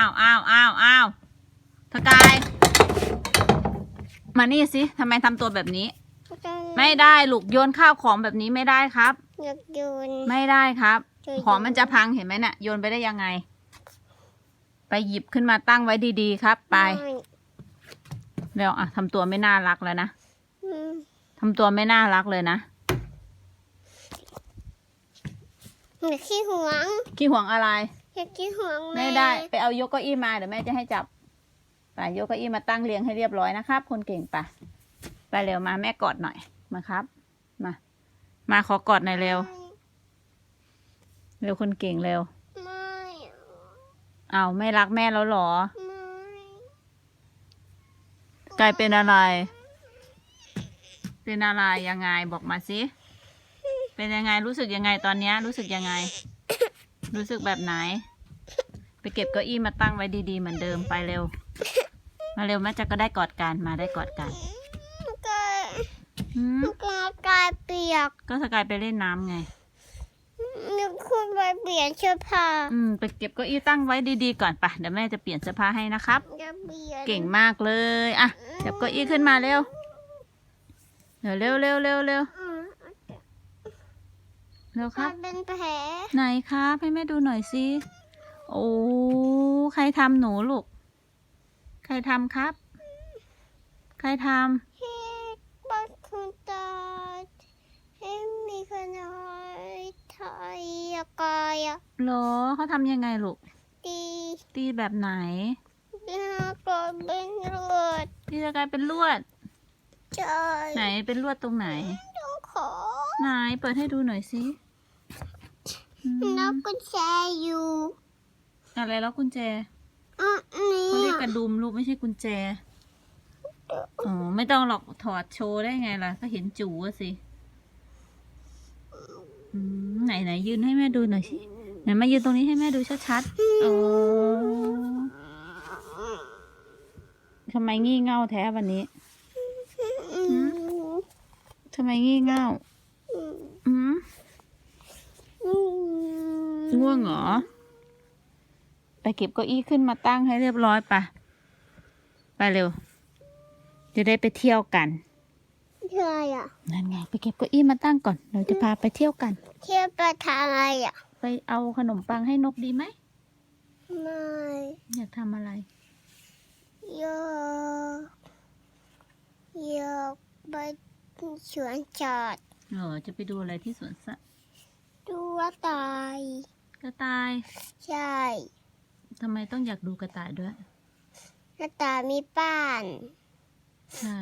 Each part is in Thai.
าวอ้าวอ้าวอ้าวสกาย มานี่สิทำไมทำตัวแบบนี้ ไม่ได้ลูกโยนข้าวของแบบนี้ไม่ได้ครับ อยากโยน ไม่ได้ครับจะโยนของมันจะพังเห็นไหมน่ะ โยนไปได้ยังไง ไปหยิบขึ้นมาตั้งไว้ดีๆครับ ไปม่เร็วอะทำตัวไม่น่ารักแล้วนะอืมทำตัวไม่น่ารักเลยนะอยากขี้หวง ขี้ห่วงอะไร อยากขี้หวงแไม่ได้ ไปเอายกเก้าอี้มาเดี๋ยวแม่จะให้จับไปยกเก้าอี้มาตั้งเรียงให้เรียบร้อยนะครับ คนเก่งไปไปเร็วมาแม่กอดหน่อยมาครับ มา มาขอกอดหน่อยเร็ว เร็วคนเก่งเร็วไม่เอาไม่รักแม่แล้วเหรอ ไม่กลายเป็นอะไร เป็นอะไรยังไงบอกมาสิ เป็นยังไงรู้สึกยังไงตอนเนี้ยรู้สึกยังไง รู้สึกแบบไหน ไปเก็บเก้าอี้มาตั้งไว้ดีๆ เหมือนเดิมไปเร็ว มาเร็วแม่จะก็ได้กอดกันมาได้กอดกันก็หืมก็กลายเปียกก็สกายไปเล่นน้ำไงนึกคุณไปเปลี่ยนเสื้อผ้าอืมไปเก็บเก้าอี้ตั้งไว้ดีๆก่อนปะเดี๋ยวแม่จะเปลี่ยนเสื้อผ้าให้นะครับ จะเปลี่ยนเก่งมากเลยอะจับเก้าอี้ขึ้นมาเร็วเดี๋ยวเร็วเร็วเร็วเร็ว อืมเร็วคมัรับ นเป็นแผลไหนครับให้แม่ดูหน่อยสิโอ้ใครทำหนูลูก ใครทำครับ ใครทที่บ้านคุณตาให้มีคนน้อยไทยกายอะำหรอเขาทำยังไงลูกดีตีแบบไหนแล้วก็เป็นเลือดตีจะกลายเป็นลวดใจไหนเป็นลวดตรงไหนต้องขอ ไหนเปิดให้ดูหน่อยสิอืมแล้วก็แชร์อยู่ อะไรแล้วกุญแจอะนี่เขาเรียกกระดุมลูกไม่ใช่กุญแจ อ๋อ ไม่ต้องหรอกถอดโชว์ได้ไงล่ะ ก็เห็นจูอะสิอืมไหนไหนยืนให้แม่ดูหน่อยสิไหนมายืนตรงนี้ให้แม่ดูชัดๆโอ้ทำไมงี่เง่าแท้วันนี้อืมทำไมงี่เง่า อืมอืมง่วงเหรอ ไปเก็บเก้าอี้ขึ้นมาตั้งให้เรียบร้อยปะไปเร็ว จะได้ไปเที่ยวกันใช่อะนั่นไง ไปเก็บเก้าอี้มาตั้งก่อน เราจะพาไปเที่ยวกัน เที่ยวไปทางอะไรอะ ไปเอาขนมปังให้นกดีไหมไม่อยากทำอะไรอยากอยากไปสวนสัตว์ เออจะไปดูอะไรที่สวนสัตว์ดูว่าตาย กระต่ายใช่ทำไมต้องอยากดูกระต่ายด้วย กระต่ายมีบ้าน ใช่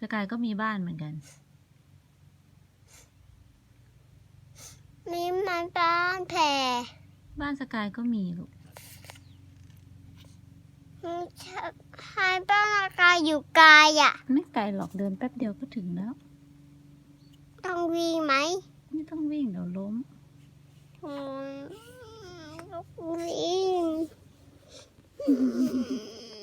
สกายก็มีบ้านเหมือนกัน มีมันบ้านแผ่บ้านสกายก็มีลูกให้บ้านอากาศอยู่ไกลอะ ไม่ไกลหรอกเดินแป๊บเดียวก็ถึงแล้ว ต้องวิ่งไหมไม่ต้องวิ่งเดี๋ยวล้มอืมต้องวิ่ง